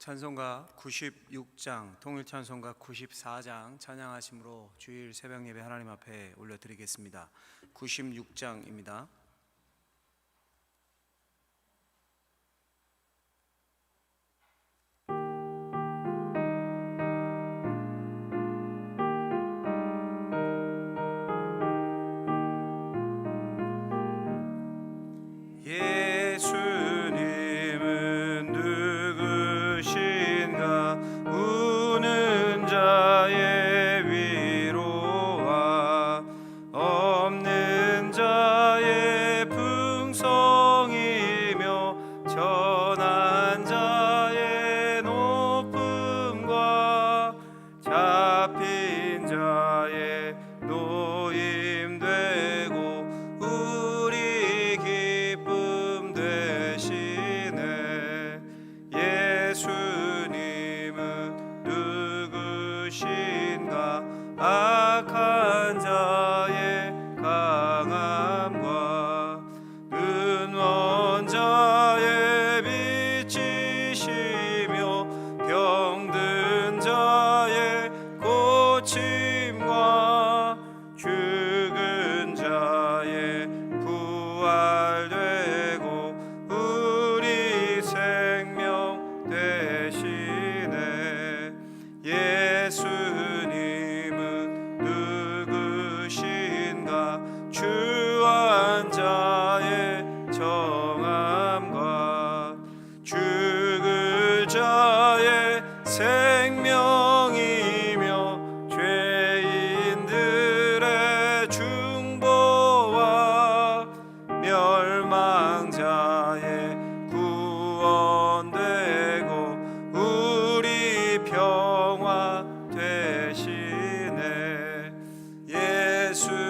찬송가 96장 통일 찬송가 94장 찬양하심으로 주일 새벽 예배 하나님 앞에 올려드리겠습니다. 96장입니다. 없는 자의 풍성이며 예수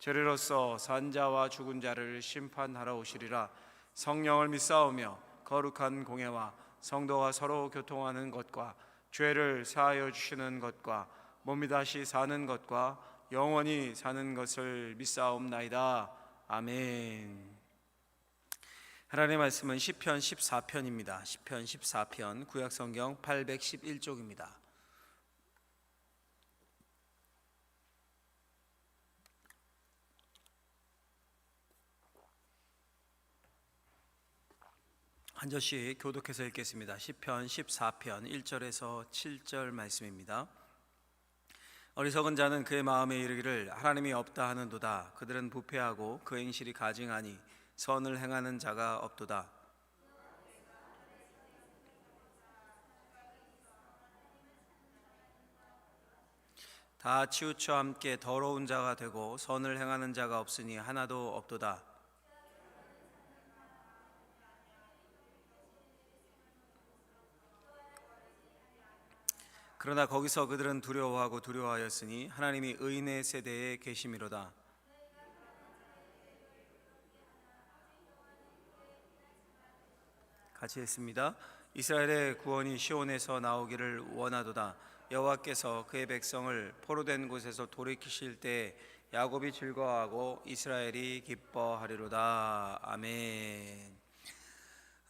저리로서 산자와 죽은 자를 심판하러 오시리라 성령을 믿사오며 거룩한 공예와 성도가 서로 교통하는 것과 죄를 사하여 주시는 것과 몸이 다시 사는 것과 영원히 사는 것을 믿사옵나이다 아멘. 하나님의 말씀은 시편 14편입니다. 시편 14편 구약 성경 811쪽입니다. 한 절씩 교독해서 읽겠습니다. 시편 14편 1절에서 7절 말씀입니다. 어리석은 자는 그의 마음에 이르기를 하나님이 없다 하는도다. 그들은 부패하고 그 행실이 가증하니 선을 행하는 자가 없도다. 다 치우쳐 함께 더러운 자가 되고 선을 행하는 자가 없으니 하나도 없도다. 그러나 거기서 그들은 두려워하고 두려워하였으니 하나님이 의인의 세대에 계심이로다. 같이 했습니다. 이스라엘의 구원이 시온에서 나오기를 원하도다. 여호와께서 그의 백성을 포로된 곳에서 돌이키실 때 야곱이 즐거워하고 이스라엘이 기뻐하리로다. 아멘.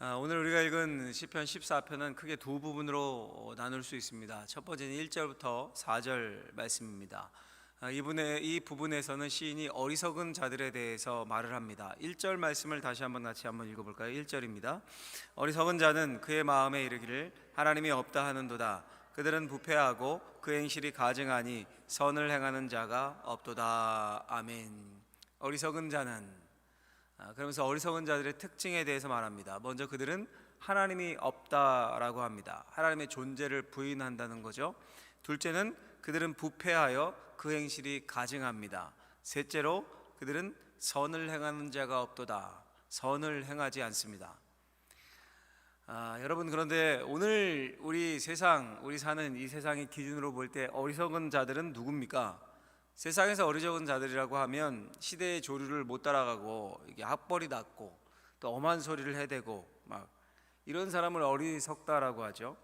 아, 오늘 우리가 읽은 시편 14편은 크게 두 부분으로 나눌 수 있습니다. 첫 번째는 1절부터 4절 말씀입니다. 아, 이분의 이 부분에서는 시인이 어리석은 자들에 대해서 말을 합니다. 1절 말씀을 다시 한번 같이 한번 읽어 볼까요? 1절입니다. 어리석은 자는 그의 마음에 이르기를 하나님이 없다 하는도다. 그들은 부패하고 그 행실이 가증하니 선을 행하는 자가 없도다. 아멘. 어리석은 자는 아, 그러면서 어리석은 자들의 특징에 대해서 말합니다. 먼저 그들은 하나님이 없다라고 합니다. 하나님의 존재를 부인한다는 거죠. 둘째는 그들은 부패하여 그 행실이 가증합니다. 셋째로 그들은 선을 행하는 자가 없도다. 선을 행하지 않습니다. 아, 여러분 그런데 오늘 우리 세상 우리 사는 이 세상의 기준으로 볼 때 어리석은 자들은 누굽니까? 세상에서 어리석은 자들이라고 하면 시대의 조류를 못 따라가고 이게 학벌이 낮고 또 엄한 소리를 해대고 막 이런 사람을 어리석다라고 하죠.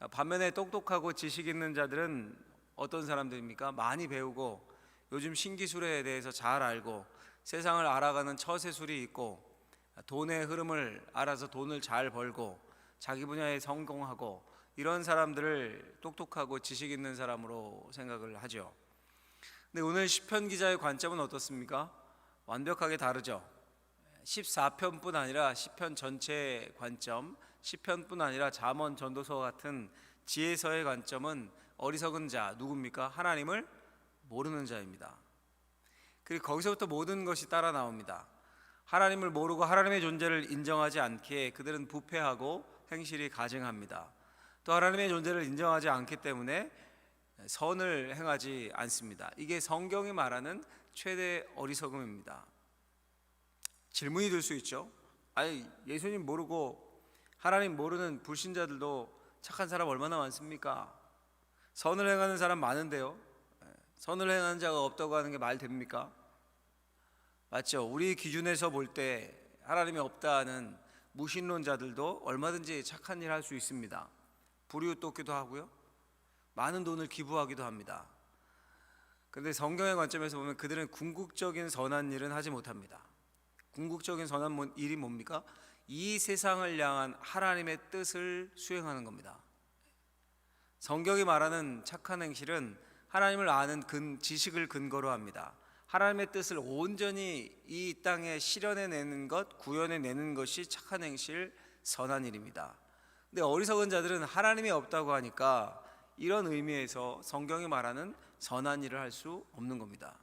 아, 반면에 똑똑하고 지식 있는 자들은 어떤 사람들입니까? 많이 배우고 요즘 신기술에 대해서 잘 알고 세상을 알아가는 처세술이 있고 돈의 흐름을 알아서 돈을 잘 벌고 자기 분야에 성공하고 이런 사람들을 똑똑하고 지식 있는 사람으로 생각을 하죠. 근데 오늘 시편 기자의 관점은 어떻습니까? 완벽하게 다르죠. 14편뿐 아니라 시편 전체의 관점, 시편뿐 아니라 잠언 전도서 같은 지혜서의 관점은 어리석은 자 누굽니까? 하나님을 모르는 자입니다. 그리고 거기서부터 모든 것이 따라 나옵니다. 하나님을 모르고 하나님의 존재를 인정하지 않기에 그들은 부패하고 행실이 가증합니다. 또 하나님의 존재를 인정하지 않기 때문에 선을 행하지 않습니다. 이게 성경이 말하는 최대 어리석음입니다. 질문이 들 수 있죠. 아니 예수님 모르고 하나님 모르는 불신자들도 착한 사람 얼마나 많습니까? 선을 행하는 사람 많은데요. 선을 행하는 자가 없다고 하는 게 말 됩니까? 맞죠? 우리 기준에서 볼 때 하나님이 없다는 무신론자들도 얼마든지 착한 일 할 수 있습니다. 불이웃 돕기도 하고요. 많은 돈을 기부하기도 합니다. 그런데 성경의 관점에서 보면 그들은 궁극적인 선한 일은 하지 못합니다. 궁극적인 선한 일이 뭡니까? 이 세상을 향한 하나님의 뜻을 수행하는 겁니다. 성경이 말하는 착한 행실은 하나님을 아는 근 지식을 근거로 합니다. 하나님의 뜻을 온전히 이 땅에 실현해 내는 것, 구현해 내는 것이 착한 행실, 선한 일입니다. 근데 어리석은 자들은 하나님이 없다고 하니까 이런 의미에서 성경이 말하는 선한 일을 할 수 없는 겁니다.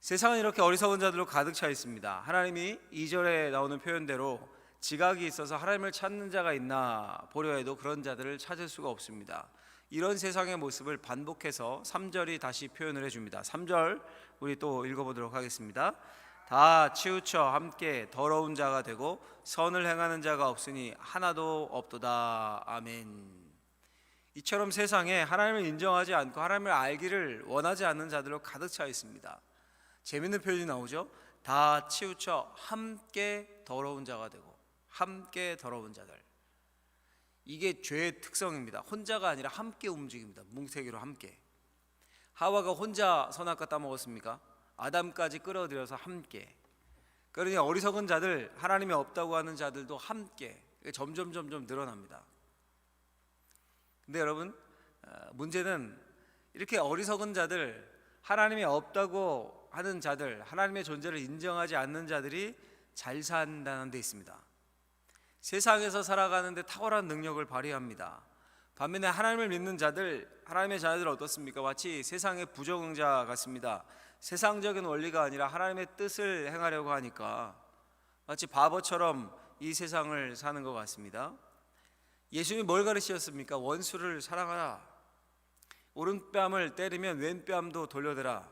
세상은 이렇게 어리석은 자들로 가득 차 있습니다. 하나님이 2절에 나오는 표현대로 지각이 있어서 하나님을 찾는 자가 있나 보려 해도 그런 자들을 찾을 수가 없습니다. 이런 세상의 모습을 반복해서 3절이 다시 표현을 해줍니다. 3절 우리 또 읽어보도록 하겠습니다. 다 치우쳐 함께 더러운 자가 되고 선을 행하는 자가 없으니 하나도 없도다. 아멘. 이처럼 세상에 하나님을 인정하지 않고 하나님을 알기를 원하지 않는 자들로 가득 차 있습니다. 재밌는 표현이 나오죠. 다 치우쳐 함께 더러운 자가 되고 함께 더러운 자들. 이게 죄의 특성입니다. 혼자가 아니라 함께 움직입니다. 뭉태기로 함께. 하와가 혼자 선악과 따먹었습니까? 아담까지 끌어들여서 함께. 그러니 어리석은 자들, 하나님이 없다고 하는 자들도 함께 점점 점점 늘어납니다. 근데 여러분 어, 문제는 이렇게 어리석은 자들, 하나님이 없다고 하는 자들, 하나님의 존재를 인정하지 않는 자들이 잘 산다는 데 있습니다. 세상에서 살아가는데 탁월한 능력을 발휘합니다. 반면에 하나님을 믿는 자들, 하나님의 자녀들 어떻습니까? 마치 세상의 부적응자 같습니다. 세상적인 원리가 아니라 하나님의 뜻을 행하려고 하니까 마치 바보처럼 이 세상을 사는 것 같습니다. 예수님이 뭘 가르치셨습니까? 원수를 사랑하라. 오른뺨을 때리면 왼뺨도 돌려대라.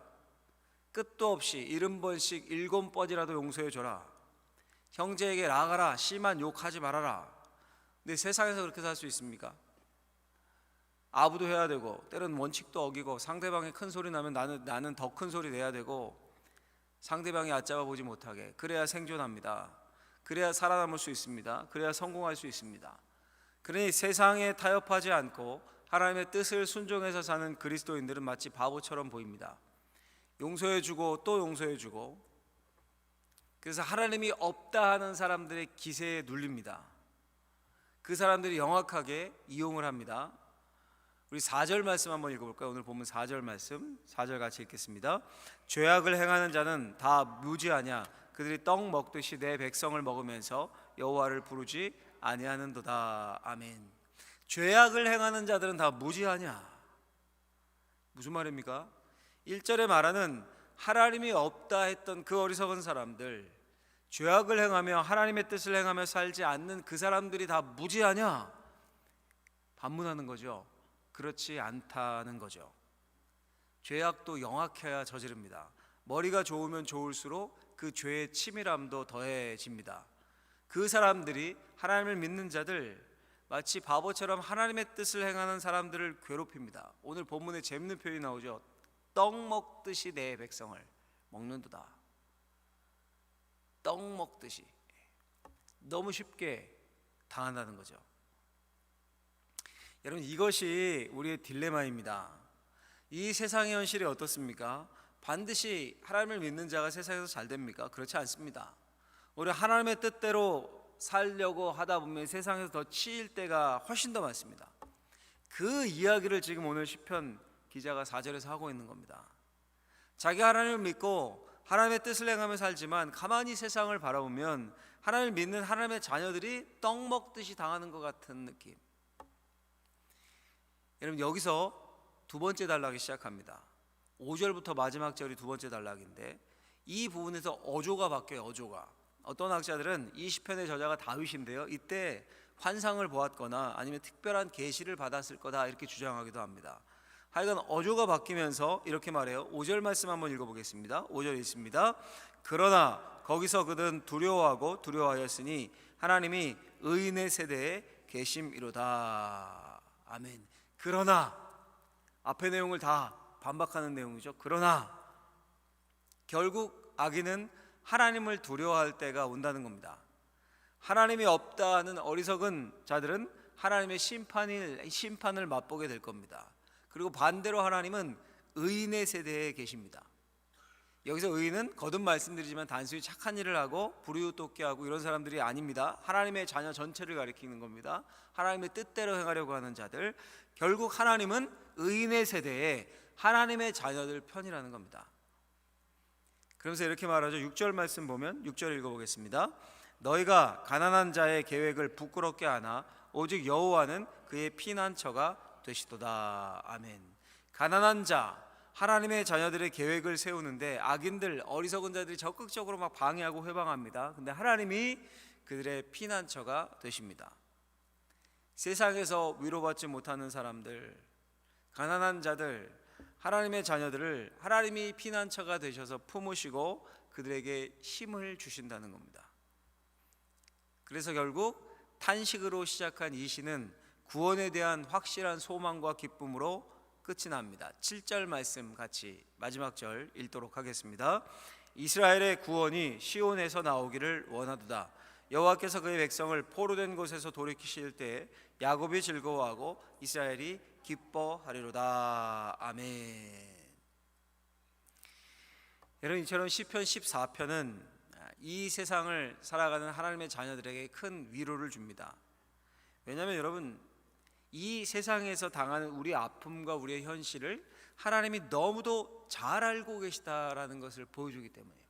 끝도 없이 일흔 번씩 일곱 번이라도 용서해 줘라. 형제에게 나가라. 심한 욕하지 말아라. 근데 세상에서 그렇게 살 수 있습니까? 아부도 해야 되고 때론 원칙도 어기고 상대방이 큰 소리 나면 나는 나는 더 큰 소리 내야 되고 상대방이 얕잡아 보지 못하게 그래야 생존합니다. 그래야 살아남을 수 있습니다. 그래야 성공할 수 있습니다. 그러니 세상에 타협하지 않고 하나님의 뜻을 순종해서 사는 그리스도인들은 마치 바보처럼 보입니다. 용서해 주고 또 용서해 주고 그래서 하나님이 없다 하는 사람들의 기세에 눌립니다. 그 사람들이 영악하게 이용을 합니다. 우리 4절 말씀 한번 읽어볼까요? 오늘 보면 4절 말씀 4절 같이 읽겠습니다. 죄악을 행하는 자는 다 무지하냐 그들이 떡 먹듯이 내 백성을 먹으면서 여호와를 부르지 아니하는도다. 아멘. 죄악을 행하는 자들은 다 무지하냐? 무슨 말입니까? 1절에 말하는 하나님이 없다 했던 그 어리석은 사람들 죄악을 행하며 하나님의 뜻을 행하며 살지 않는 그 사람들이 다 무지하냐? 반문하는 거죠. 그렇지 않다는 거죠. 죄악도 영악해야 저지릅니다. 머리가 좋으면 좋을수록 그 죄의 치밀함도 더해집니다. 그 사람들이 하나님을 믿는 자들 마치 바보처럼 하나님의 뜻을 행하는 사람들을 괴롭힙니다. 오늘 본문에 재밌는 표현이 나오죠. 떡 먹듯이 내 백성을 먹는도다. 떡 먹듯이 너무 쉽게 당한다는 거죠. 여러분 이것이 우리의 딜레마입니다. 이 세상의 현실이 어떻습니까? 반드시 하나님을 믿는 자가 세상에서 잘 됩니까? 그렇지 않습니다. 우리 하나님의 뜻대로 살려고 하다 보면 세상에서 더 치일 때가 훨씬 더 많습니다. 그 이야기를 지금 오늘 시편 기자가 4절에서 하고 있는 겁니다. 자기 하나님을 믿고 하나님의 뜻을 행하며 살지만 가만히 세상을 바라보면 하나님을 믿는 하나님의 자녀들이 떡 먹듯이 당하는 것 같은 느낌. 여러분 여기서 두 번째 단락이 시작합니다. 5절부터 마지막 절이 두 번째 단락인데 이 부분에서 어조가 바뀌어요. 어조가. 어떤 학자들은 이 시편의 저자가 다윗인데요. 이때 환상을 보았거나 아니면 특별한 계시를 받았을 거다 이렇게 주장하기도 합니다. 하여간 어조가 바뀌면서 이렇게 말해요. 5절 말씀 한번 읽어보겠습니다. 5절 있습니다. 그러나 거기서 그는 두려워하고 두려워하였으니 하나님이 의인의 세대에 계심이로다. 아멘. 그러나 앞의 내용을 다 반박하는 내용이죠. 그러나 결국 악인은 하나님을 두려워할 때가 온다는 겁니다. 하나님이 없다는 어리석은 자들은 하나님의 심판을 심판을 맛보게 될 겁니다. 그리고 반대로 하나님은 의인의 세대에 계십니다. 여기서 의인은 거듭 말씀드리지만 단순히 착한 일을 하고 불의웃돕게 하고 이런 사람들이 아닙니다. 하나님의 자녀 전체를 가리키는 겁니다. 하나님의 뜻대로 행하려고 하는 자들 결국 하나님은 의인의 세대에 하나님의 자녀들 편이라는 겁니다. 그러면서 이렇게 말하죠. 6절 말씀 보면 6절 읽어보겠습니다. 너희가 가난한 자의 계획을 부끄럽게 하나 오직 여호와는 그의 피난처가 되시도다. 아멘. 가난한 자 하나님의 자녀들의 계획을 세우는데 악인들 어리석은 자들이 적극적으로 막 방해하고 회방합니다. 근데 하나님이 그들의 피난처가 되십니다. 세상에서 위로받지 못하는 사람들 가난한 자들 하나님의 자녀들을 하나님이 피난처가 되셔서 품으시고 그들에게 힘을 주신다는 겁니다. 그래서 결국 탄식으로 시작한 이 시는 구원에 대한 확실한 소망과 기쁨으로 끝이 납니다. 7절 말씀 같이 마지막 절 읽도록 하겠습니다. 이스라엘의 구원이 시온에서 나오기를 원하도다. 여호와께서 그의 백성을 포로된 곳에서 돌이키실 때 야곱이 즐거워하고 이스라엘이 기뻐하리로다. 아멘. 여러분 이처럼 시편 14편은 이 세상을 살아가는 하나님의 자녀들에게 큰 위로를 줍니다. 왜냐하면 여러분 이 세상에서 당하는 우리 아픔과 우리의 현실을 하나님이 너무도 잘 알고 계시다라는 것을 보여주기 때문이에요.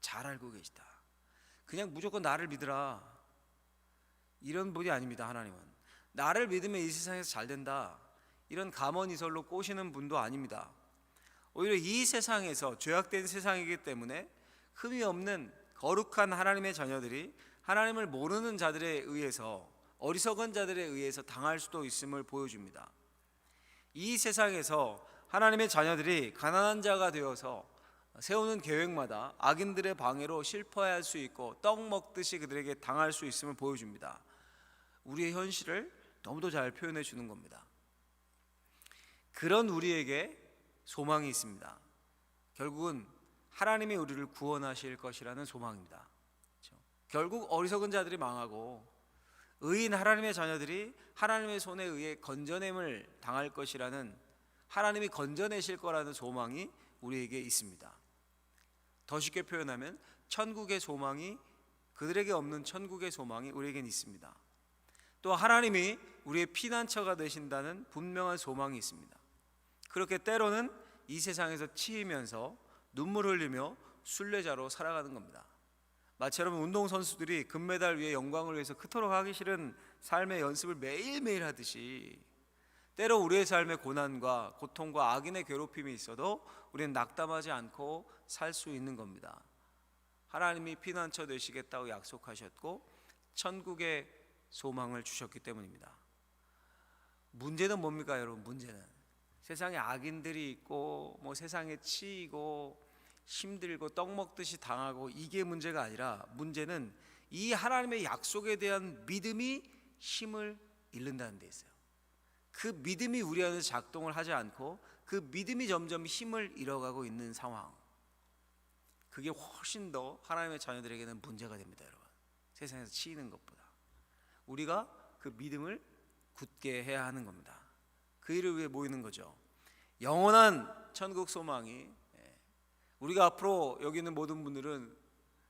잘 알고 계시다. 그냥 무조건 나를 믿으라. 이런 분이 아닙니다. 하나님은 나를 믿으면 이 세상에서 잘 된다. 이런 감언이설로 꼬시는 분도 아닙니다. 오히려 이 세상에서 죄악된 세상이기 때문에 흠이 없는 거룩한 하나님의 자녀들이 하나님을 모르는 자들에 의해서 어리석은 자들에 의해서 당할 수도 있음을 보여줍니다. 이 세상에서 하나님의 자녀들이 가난한 자가 되어서 세우는 계획마다 악인들의 방해로 실패할 수 있고 떡 먹듯이 그들에게 당할 수 있음을 보여줍니다. 우리의 현실을 너무도 잘 표현해 주는 겁니다. 그런 우리에게 소망이 있습니다. 결국은 하나님이 우리를 구원하실 것이라는 소망입니다. 그렇죠? 결국 어리석은 자들이 망하고 의인 하나님의 자녀들이 하나님의 손에 의해 건져냄을 당할 것이라는 하나님이 건져내실 거라는 소망이 우리에게 있습니다. 더 쉽게 표현하면 천국의 소망이 그들에게 없는 천국의 소망이 우리에겐 있습니다. 또 하나님이 우리의 피난처가 되신다는 분명한 소망이 있습니다. 그렇게 때로는 이 세상에서 치이면서 눈물 흘리며 순례자로 살아가는 겁니다. 여러분 운동 선수들이 금메달 위에 영광을 위해서 그토록 하기 싫은 삶의 연습을 매일매일 하듯이 때로 우리의 삶의 고난과 고통과 악인의 괴롭힘이 있어도 우리는 낙담하지 않고 살 수 있는 겁니다. 하나님이 피난처 되시겠다고 약속하셨고 천국의 소망을 주셨기 때문입니다. 문제는 뭡니까, 여러분? 문제는 세상에 악인들이 있고 뭐 세상에 치이고 힘들고 떡 먹듯이 당하고 이게 문제가 아니라 문제는 이 하나님의 약속에 대한 믿음이 힘을 잃는다는 데 있어요. 그 믿음이 우리 안에서 작동을 하지 않고 그 믿음이 점점 힘을 잃어가고 있는 상황. 그게 훨씬 더 하나님의 자녀들에게는 문제가 됩니다, 여러분. 세상에서 치이는 것보다. 우리가 그 믿음을 굳게 해야 하는 겁니다. 그 일을 위해 모이는 거죠. 영원한 천국 소망이 예. 우리가 앞으로 여기 있는 모든 분들은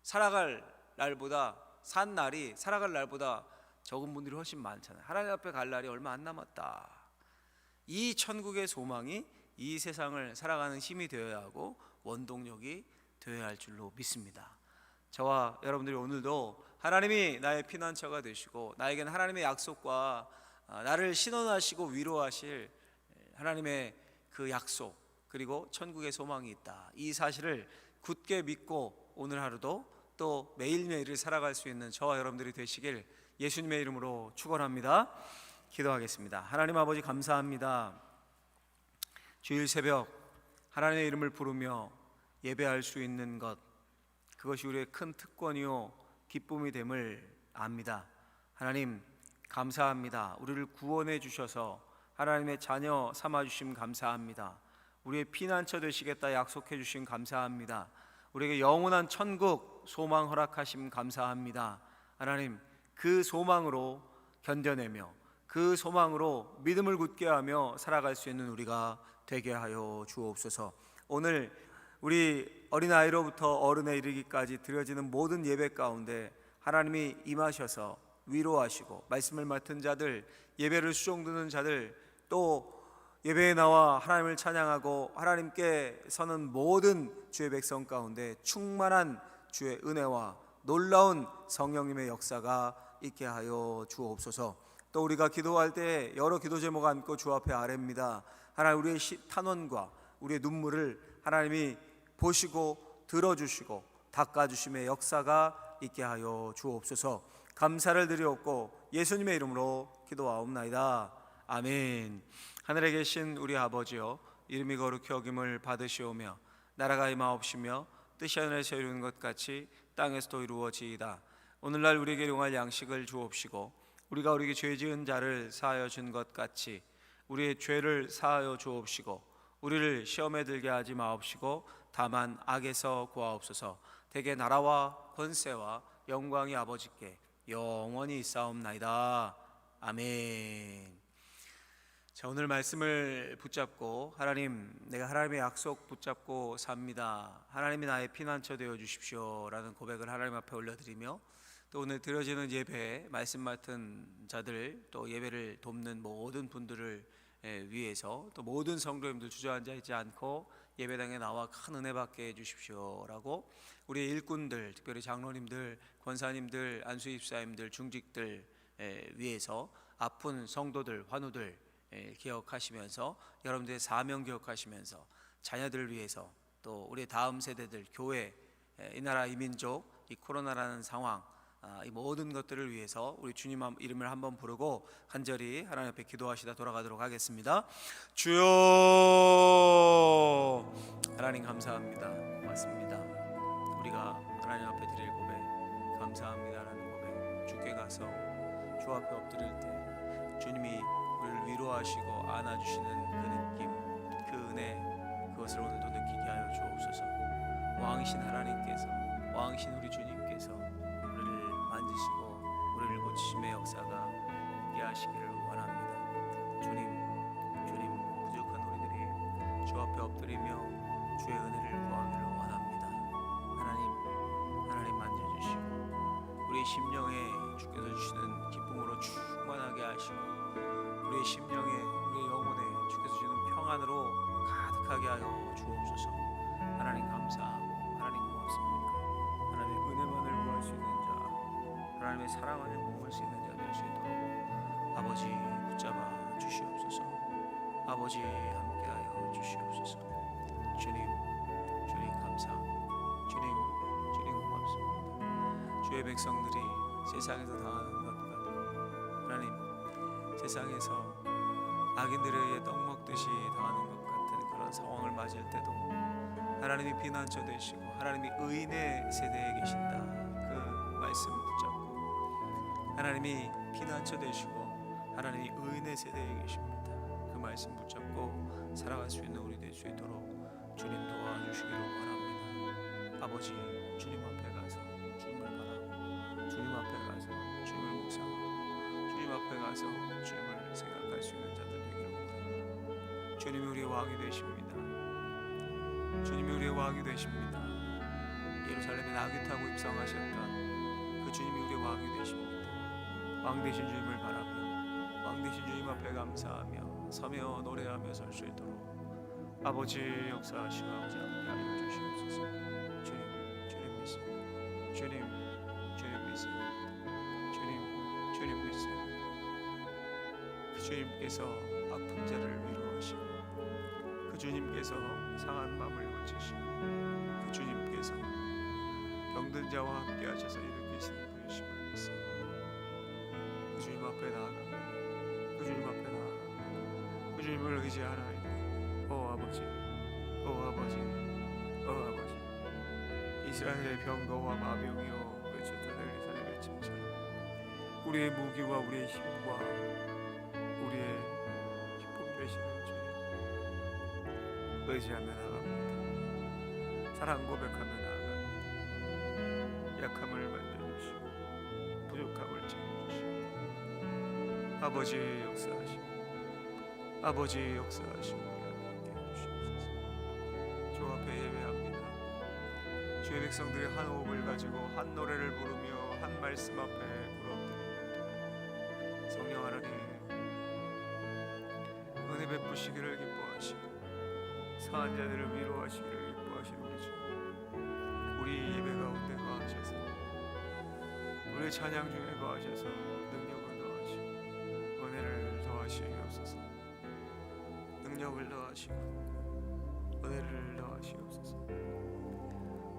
살아갈 날보다 산 날이 살아갈 날보다 적은 분들이 훨씬 많잖아요. 하나님 앞에 갈 날이 얼마 안 남았다. 이 천국의 소망이 이 세상을 살아가는 힘이 되어야 하고 원동력이 되어야 할 줄로 믿습니다. 저와 여러분들이 오늘도 하나님이 나의 피난처가 되시고 나에게는 하나님의 약속과 아, 나를 신원하시고 위로하실 하나님의 그 약속 그리고 천국의 소망이 있다. 이 사실을 굳게 믿고 오늘 하루도 또 매일매일을 살아갈 수 있는 저와 여러분들이 되시길 예수님의 이름으로 축원합니다. 기도하겠습니다. 하나님 아버지 감사합니다. 주일 새벽 하나님의 이름을 부르며 예배할 수 있는 것 그것이 우리의 큰 특권이요 기쁨이 됨을 압니다. 하나님 감사합니다. 우리를 구원해 주셔서 하나님의 자녀 삼아 주심 감사합니다. 우리의 피난처 되시겠다 약속해 주심 감사합니다. 우리에게 영원한 천국 소망 허락하심 감사합니다. 하나님 그 소망으로 견뎌내며 그 소망으로 믿음을 굳게 하며 살아갈 수 있는 우리가 되게 하여 주옵소서. 오늘 우리 어린아이로부터 어른에 이르기까지 드려지는 모든 예배 가운데 하나님이 임하셔서 위로하시고 말씀을 맡은 자들, 예배를 수종드는 자들, 또 예배에 나와 하나님을 찬양하고 하나님께 서는 모든 주의 백성 가운데 충만한 주의 은혜와 놀라운 성령님의 역사가 있게 하여 주옵소서. 또 우리가 기도할 때 여러 기도 제목 안고 주 앞에 아뢰입니다. 하나님 우리의 탄원과 우리의 눈물을 하나님이 보시고 들어주시고 닦아주심의 역사가 있게 하여 주옵소서. 감사를 드리옵고 예수님의 이름으로 기도하옵나이다. 아멘. 하늘에 계신 우리 아버지여 이름이 거룩히 여김을 받으시오며 나라가 임하옵시며 뜻이 하늘에서 이루는 것 같이 땅에서도 이루어지이다. 오늘날 우리에게 용할 양식을 주옵시고 우리가 우리에게 죄 지은 자를 사하여 준 것 같이 우리의 죄를 사하여 주옵시고 우리를 시험에 들게 하지 마옵시고 다만 악에서 구하옵소서. 대개 나라와 권세와 영광이 아버지께 영원히 있사옵나이다. 아멘. 자 오늘 말씀을 붙잡고 하나님 내가 하나님의 약속 붙잡고 삽니다. 하나님이 나의 피난처 되어 주십시오 라는 고백을 하나님 앞에 올려드리며 또 오늘 드려지는 예배 말씀 맡은 자들 또 예배를 돕는 모든 분들을 예, 위해서 또 모든 성도님들 주저앉아 있지 않고 예배당에 나와 큰 은혜 받게 해주십시오라고 우리 일꾼들 특별히 장로님들 권사님들 안수 입사님들 중직들 예, 위해서 아픈 성도들 환우들 예, 기억하시면서 여러분들의 사명 기억하시면서 자녀들을 위해서 또 우리 다음 세대들 교회 이 나라 이 민족 이 코로나라는 상황 아, 이 모든 것들을 위해서 우리 주님 이름을 한번 부르고 간절히 하나님 앞에 기도하시다 돌아가도록 하겠습니다. 주여 하나님 감사합니다. 맞습니다. 우리가 하나님 앞에 드릴 고백 감사합니다라는 고백 주께 가서 주 앞에 엎드릴 때 주님이 우리를 위로하시고 안아주시는 그 느낌 그 은혜 그것을 오늘도 느끼게 하여 주옵소서 왕이신 하나님께서 왕이신 우리 주님 고치심의 역사가 있게 하시기를 원합니다. 주님 주님 부족한 우리들이 주 앞에 엎드리며 주의 은혜를 구하기를 원합니다. 하나님 하나님 만져주시고 우리 심령에 주께서 주시는 기쁨으로 충만하게 하시고 우리의 심령에 우리의 영혼에 주께서 주시는 평안으로 가득하게 하여 주옵소서. 하나님 감사하고 하나님 고맙습니다. 하나님의 은혜만을 구할 수 있는 자 하나님의 사랑만을 있는 자 될 수 있도록 아버지 붙잡아 주시옵소서. 아버지 함께하여 주시옵소서. 주님 주님 감사. 주님 주님 고맙습니다. 주의 백성들이 세상에서 당하는 것과 하나님 세상에서 악인들에 의해 떡 먹듯이 당하는 것 같은 그런 상황을 맞을 때도 하나님이 피난처 되시고 하나님이 의인의 세대에 계신다 하나님이 피난처 되시고 하나님이 의인의 세대에 계십니다. 그 말씀 붙잡고 살아갈 수 있는 우리 될 수 있도록 주님 도와주시기를 원합니다. 아버지 주님 앞에 가서 주님을 바라고 주님 앞에 가서 주님을 묵상하고 주님 앞에 가서 주님을 생각할 수 있는 자들 되기를 원합니다. 주님이 우리의 왕이 되십니다. 주님이 우리의 왕이 되십니다. 예루살렘에 나귀 타고 입성하셨던 그 주님이 우리의 왕이 되십니다 왕 되신 주님을 바라며 왕 되신 주님 앞에 감사하며 서며 노래하며 설 수 있도록 아버지 역사하시고 아버지 함께 하여 주시옵소서. 주님 주님 믿습니다. 주님 주님 믿습니다. 주님 주님 믿습니다. 그 주님께서 아픈 자를 위로하시고 그 주님께서 상한 마음을 고치시고 그 주님께서 병든 자와 함께 하셔서 분이심 주님을 의지하나이다. 오 아버지 오 아버지 오 아버지. 이스라엘의 병거와 마병이여 외쳤던 엘리사의 외침처럼 우리의 무기와 우리의 힘과 우리의 기쁨 되시는 주님. 의지하며 나갑니다. 사랑 고백하며 나갑니다. 약함을 만져주시고 부족함을 채워주시고 아버지 역사하시고 아버지 역사하시고 우리 함께 해주시옵소서. 주 앞에 예배합니다. 주의 백성들이 한 호흡을 가지고 한 노래를 부르며 한 말씀 앞에 굴엎드립니다. 성령 하나님 은혜 베푸시기를 기뻐하시고 사한 자들을 위로하시기를 기뻐하시는 우리 주 우리 예배 가운데 거하셔서 우리 찬양 중에 거하셔서 능력을 더하시고 은혜를 더하시옵소서.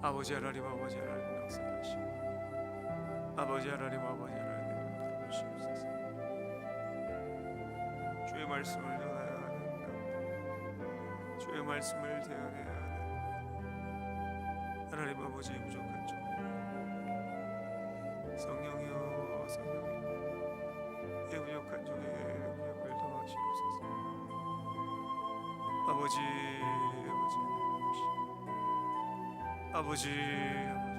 아버지 하나님 아버지 하나님 역사하시고 아버지 하나님 아버지 하나님 부르시옵소서. 주의 말씀을 전해야 하는 주의 말씀을 대언해야 하는 하나님 아버지의 부족한 종. 성령이여 성령이여. 이 부족한 종의 아버지 아버지 아버지